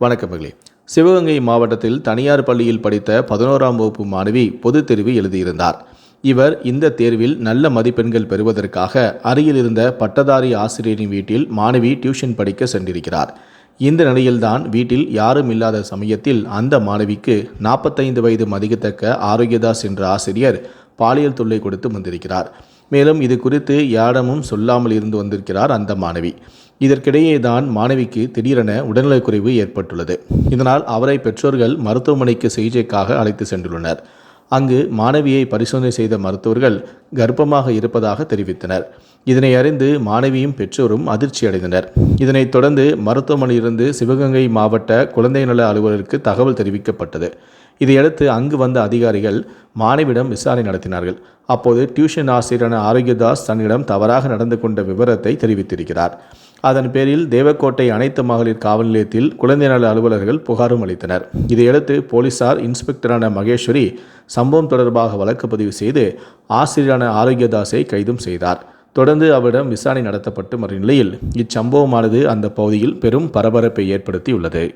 வணக்கமகளே சிவகங்கை மாவட்டத்தில் தனியார் பள்ளியில் படித்த பதினோராம் வகுப்பு மாணவி பொதுத் தேர்வு எழுதியிருந்தார். இவர் இந்த தேர்வில் நல்ல மதிப்பெண்கள் பெறுவதற்காக அருகில் இருந்த பட்டதாரி ஆசிரியரின் வீட்டில் மாணவி டியூஷன் படிக்க சென்றிருக்கிறார். இந்த நிலையில்தான் வீட்டில் யாரும் இல்லாத சமயத்தில் அந்த மாணவிக்கு நாற்பத்தைந்து வயது மதிக்கத்தக்க ஆரோக்கியதாஸ் என்ற ஆசிரியர் பாலியல் தொல்லை கொடுத்து வந்திருக்கிறார். மேலும் இது குறித்து யாரிடமும் சொல்லாமல் இருந்து வந்திருக்கிறார் அந்த மாணவி. இதற்கிடையே தான் மாணவிக்கு திடீரென உடல்நலக்குறைவு ஏற்பட்டுள்ளது. இதனால் அவரை பெற்றோர்கள் மருத்துவமனைக்கு சிகிச்சைக்காக அழைத்து சென்றுள்ளனர். அங்கு மாணவியை பரிசோதனை செய்த மருத்துவர்கள் கர்ப்பமாக இருப்பதாக தெரிவித்தனர். இதனை அறிந்து மாணவியும் பெற்றோரும் அதிர்ச்சி அடைந்தனர். இதனைத் தொடர்ந்து மருத்துவமனையிலிருந்து சிவகங்கை மாவட்ட குழந்தை நல அலுவலருக்கு தகவல் தெரிவிக்கப்பட்டது. இதையடுத்து அங்கு வந்த அதிகாரிகள் மாணவியிடம் விசாரணை நடத்தினார்கள். அப்போது டியூஷன் ஆசிரியரான ஆரோக்கியதாஸ் தன்னிடம் தவறாக நடந்து கொண்ட விவரத்தை தெரிவித்திருக்கிறார். அதன் பேரில் தேவக்கோட்டை அனைத்து மகளிர் காவல் நிலையத்தில் குழந்தை நல அலுவலர்கள் புகாரும் அளித்தனர். இதையடுத்து போலீசார் இன்ஸ்பெக்டரான மகேஸ்வரி சம்பவம் தொடர்பாக வழக்கு பதிவு செய்து ஆசிரியரான ஆரோக்கியதாஸை கைதும் செய்தார். தொடர்ந்து அவரிடம் விசாரணை நடத்தப்பட்டு வரும் நிலையில் இச்சம்பவமானது அந்த பகுதியில் பெரும் பரபரப்பை ஏற்படுத்தியுள்ளது.